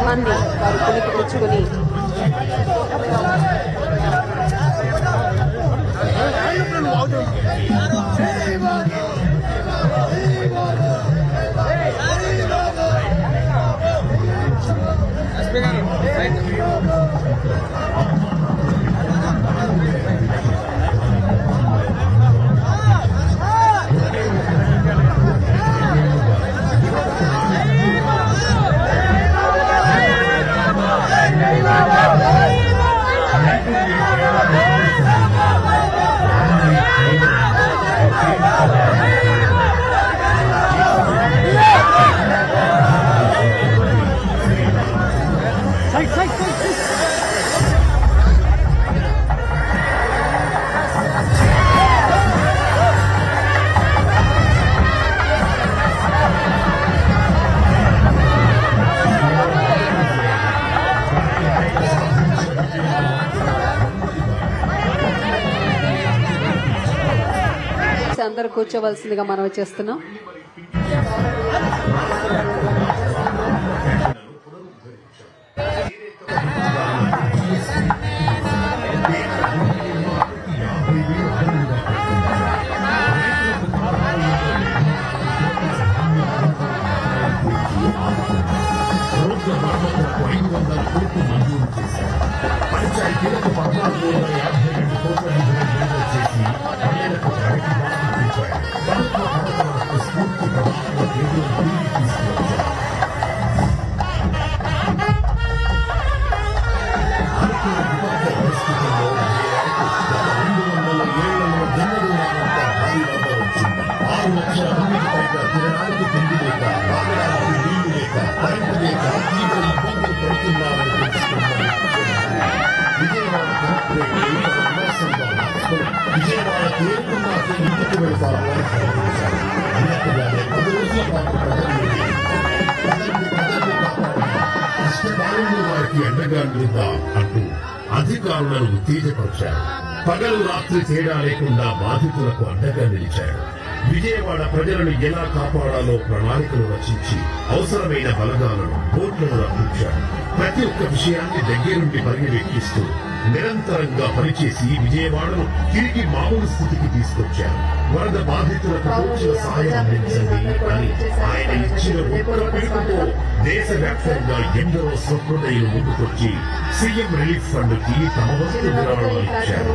రథాన్ని వారు పుణికిపుచ్చుకుని అవుతుంది కూర్చోవలసిందిగా మనం చేస్తున్నాం. ప్రభుత్వ కష్టకాలంలో వారికి అండగా నిలుద్దా అంటూ అధికారులను ఉత్తేజపరిచారు పగలు రాత్రి తేడా లేకుండా బాధితులకు అండగా నిలిచారు. విజయవాడ ప్రజలను ఎలా కాపాడాలో ప్రణాళికలు రచించి అవసరమైన బలగాలను బోట్లను రప్పించారు. ప్రతి ఒక్క విషయాన్ని దగ్గరుండి పర్యవేక్షిస్తూ నిరంతరంగా పనిచేసి విజయవాడను తిరిగి మామూలు స్థితికి తీసుకొచ్చారు. వరద బాధితుల తోచిన సహాయం అందించండి అని ఆయన ఇచ్చిన ఉత్తర పిలుపుతో దేశవ్యాప్తంగా ఎందరో స్వహృదయులు ముందుకొచ్చి సీఎం రిలీఫ్ ఫండ్కి తమ వంతు విరాళాలు ఇచ్చారు.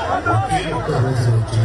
కేవలం ఒకే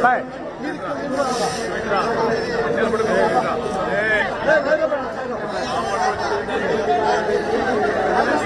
Hey!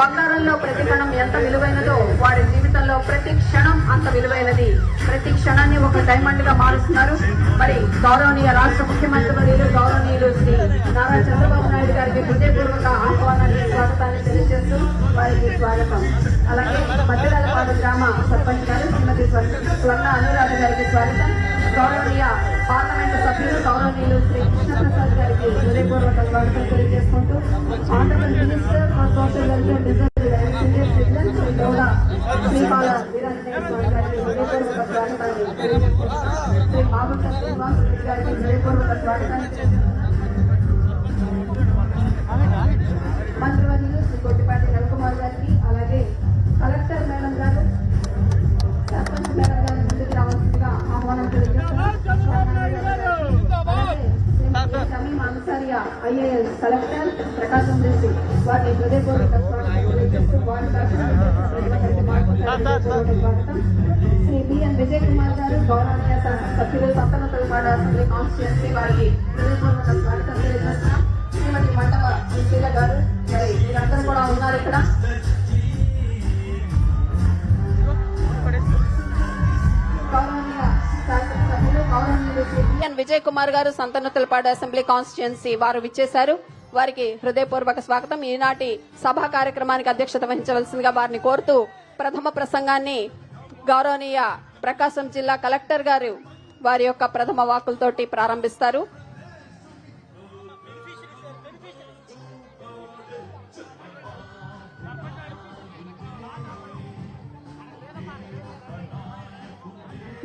బంగారంలో ప్రతి క్షణం ఎంత విలువైనదో వారి జీవితంలో ప్రతి క్షణం అంత విలువైనది. ప్రతి క్షణాన్ని ఒక డైమండ్గా మారుస్తున్నారు. మరి గౌరవనీయ రాష్ట్ర ముఖ్యమంత్రి వర్యులు గౌరవనీయులు శ్రీ నారా చంద్రబాబు నాయుడు గారికి హృదయపూర్వక ఆహ్వానాన్ని స్వాగతాన్ని తెలియజేస్తూ వారికి స్వాగతం. అలాగే మధ్యరాలపాడు గ్రామ సర్పంచ్ గారు శ్రీమతి స్వర్ణ అనురాధ గారికి స్వాగతం. గౌరవనీయ పార్లమెంటు సభ్యులు గౌరవనీయులు శ్రీ కృష్ణప్రసాద్ గారికి హృదయపూర్వక స్వాగతం తెలియజేస్తారు మంత్రివర్యులు శ్రీ కొట్టిపాటి రవికుమార్ గారికి అలాగే కలెక్టర్ మేడం గారు సర్పంచ్ మేడం ముందుకు రావాల్సిందిగా ఆహ్వానం తెలియజేస్తున్నాం ఐఏఎస్ కలెక్టర్ ప్రకాశం డిస్ట్రిక్ట్ వారిని హృదయపూర్వక స్వాగతం తెలియజేస్తూ వారి తరఫున మాట్లాడుతూ స్వాగతం శ్రీ బిఎన్ విజయ్ కుమార్ గారు గౌరవనీయ సభ్యులు సంతనతలపాడు అసెంబ్లీ కాన్స్టిట్యున్సీ వారికి హృదయపూర్వక స్వాగతం తెలియజేస్తున్నాం. శ్రీమతి మండవ సుశీల గారు మరి మీరందరూ కూడా ఉన్నారు ఇక్కడ. విజయ్ కుమార్ గారు సంతనూతలపాడు అసెంబ్లీ కాన్స్టిట్యున్సీ వారు విచ్చేశారు. వారికి హృదయపూర్వక స్వాగతం. ఈనాటి సభా కార్యక్రమానికి అధ్యక్షత వహించవలసిందిగా వారిని కోరుతూ ప్రథమ ప్రసంగాన్ని గౌరవనీయ ప్రకాశం జిల్లా కలెక్టర్ గారు వారి యొక్క ప్రథమ వాకులతోటి ప్రారంభిస్తారు.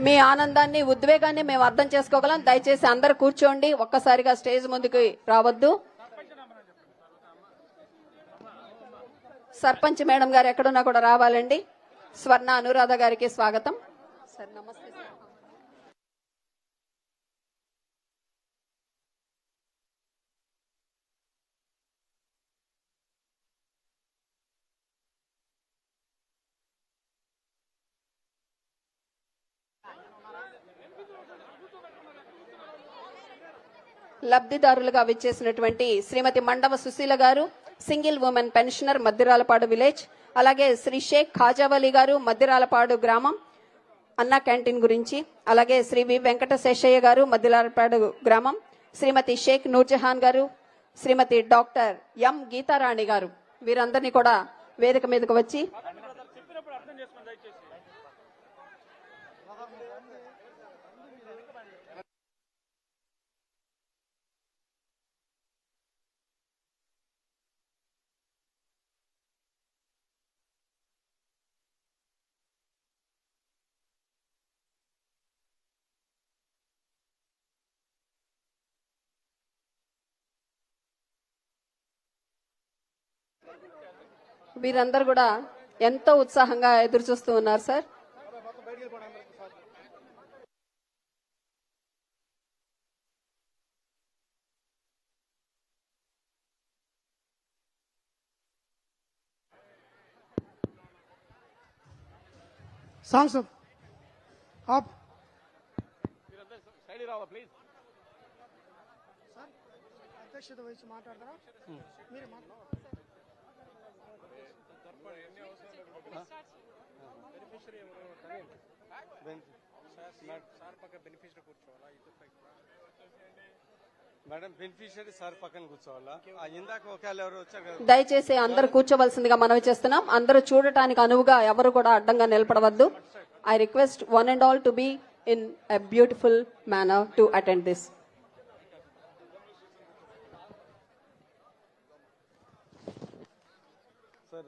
మీ ఆనందాన్ని ఉద్వేగాన్ని మేము అర్థం చేసుకోగలం. దయచేసి అందరు కూర్చోండి. ఒక్కసారిగా స్టేజ్ ముందుకు రావద్దు. సర్పంచ్ మేడం గారు ఎక్కడున్నా కూడా రావాలండి. స్వర్ణ అనురాధ గారికి స్వాగతం సార్ నమస్తే. లబ్ధిదారులుగా విచ్చేసినటువంటి శ్రీమతి మండవ సుశీల గారు single women pensioner Maddiralapadu village అలాగే శ్రీ షేక్ ఖాజావలి గారు మద్దిరాలపాడు గ్రామం అన్న క్యాంటీన్ గురించి అలాగే శ్రీ వి వెంకట శేషయ్య గారు మద్దిరాలపాడు గ్రామం శ్రీమతి షేక్ నూర్జహాన్ గారు శ్రీమతి డాక్టర్ ఎం గీతారాణి గారు. వీరందరినీ కూడా వేదిక మీదకు వచ్చి వీరందరూ కూడా ఎంతో ఉత్సాహంగా ఎదురు చూస్తూ ఉన్నారు సార్. సాంగ్స్ ఆప్. అధ్యక్షత వహించి మాట్లాడతారా మీరే మాట్లాడారు మేడం బెనిఫిషియరీ సార్ పక్కన కూర్చోవాలా? ఆ ఇందాక ఒకవేళ ఎవరు వచ్చారు దయచేసి అందరూ కూర్చోవలసిందిగా మనవి చేస్తున్నాం. అందరూ చూడటానికి అనువుగా ఎవరు కూడా అడ్డంగా నిలబడవద్దు. I request one and all to be in a beautiful manner to attend this sir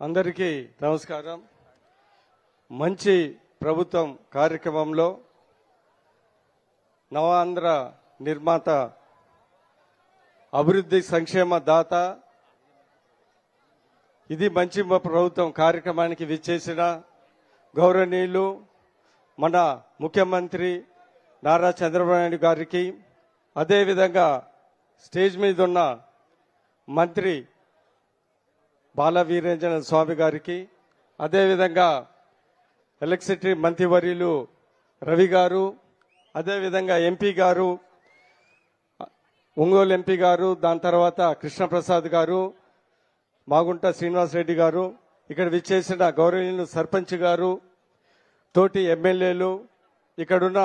అందరికీ నమస్కారం. మంచి ప్రభుత్వం కార్యక్రమంలో నవాంధ్ర నిర్మాత అభివృద్ధి సంక్షేమ దాత ఇది మంచి ప్రభుత్వం కార్యక్రమానికి విచ్చేసిన గౌరవనీయులు మన ముఖ్యమంత్రి నారా చంద్రబాబు నాయుడు గారికి అదేవిధంగా స్టేజ్ మీద ఉన్న మంత్రి బాల వీరేంజన స్వామి గారికి అదేవిధంగా ఎలక్ట్రిసిటీ మంత్రివర్యులు రవి గారు అదేవిధంగా ఎంపీ గారు ఒంగోలు ఎంపీ గారు దాని తర్వాత కృష్ణప్రసాద్ గారు మాగుంట శ్రీనివాస్ రెడ్డి గారు ఇక్కడ విచ్చేసిన గౌరవనీయులు సర్పంచ్ గారు తోటి ఎమ్మెల్యేలు ఇక్కడున్న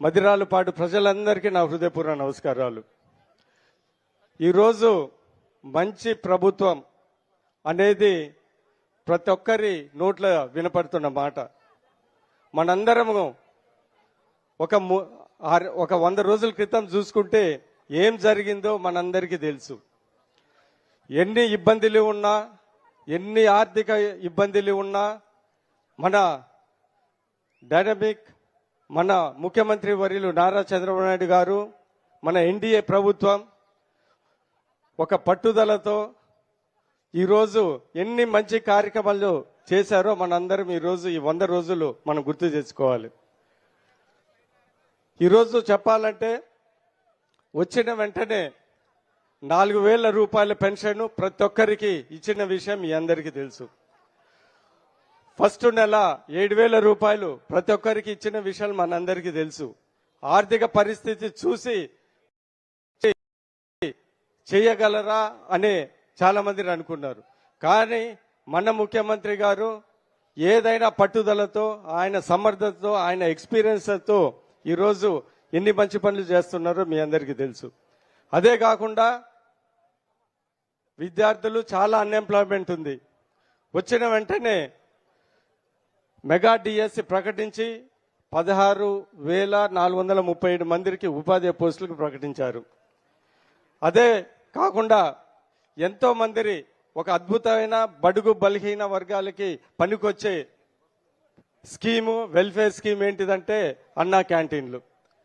మదిరాలపాటు ప్రజలందరికీ నా హృదయపూర్వ నమస్కారాలు. ఈరోజు మంచి ప్రభుత్వం అనేది ప్రతి ఒక్కరి నోట్ల వినపడుతున్న మాట. మనందరము ఒక ము- ఒక వంద రోజుల క్రితం చూసుకుంటే ఏం జరిగిందో మనందరికీ తెలుసు. ఎన్ని ఇబ్బందులు ఉన్నా ఎన్ని ఆర్థిక ఇబ్బందులు ఉన్నా మన డైనమిక్ మన ముఖ్యమంత్రి వర్యులు నారా చంద్రబాబు నాయుడు గారు మన ఎన్డీఏ ప్రభుత్వం ఒక పట్టుదలతో ఈరోజు ఎన్ని మంచి కార్యక్రమాలు చేశారో మనందరం ఈరోజు ఈ వంద రోజులు మనం గుర్తు చేసుకోవాలి. ఈరోజు చెప్పాలంటే వచ్చిన వెంటనే నాలుగు వేల రూపాయల పెన్షన్ ప్రతి ఒక్కరికి ఇచ్చిన విషయం మీ అందరికీ తెలుసు. ఫస్ట్ నెల ఏడు వేల రూపాయలు ప్రతి ఒక్కరికి ఇచ్చిన విషయం మనందరికీ తెలుసు. ఆర్థిక పరిస్థితి చూసి చేయగలరా అనే చాలా మంది అనుకున్నారు. కానీ మన ముఖ్యమంత్రి గారు ఏదైనా పట్టుదలతో ఆయన సమర్థతతో ఆయన ఎక్స్పీరియన్స్తో ఈరోజు ఎన్ని మంచి పనులు చేస్తున్నారో మీ అందరికీ తెలుసు. అదే కాకుండా విద్యార్థులు చాలా అన్ఎంప్లాయ్మెంట్ ఉంది. వచ్చిన వెంటనే మెగా డిఎస్సి ప్రకటించి పదహారు వేల నాలుగు వందల ముప్పై ఏడు మందికి ఉపాధి పోస్టులకు ప్రకటించారు. అదే కాకుండా ఎంతో మంది ఒక అద్భుతమైన బడుగు బలహీన వర్గాలకి పనికొచ్చే స్కీము వెల్ఫేర్ స్కీమ్ ఏంటిదంటే అన్నా క్యాంటీన్లు.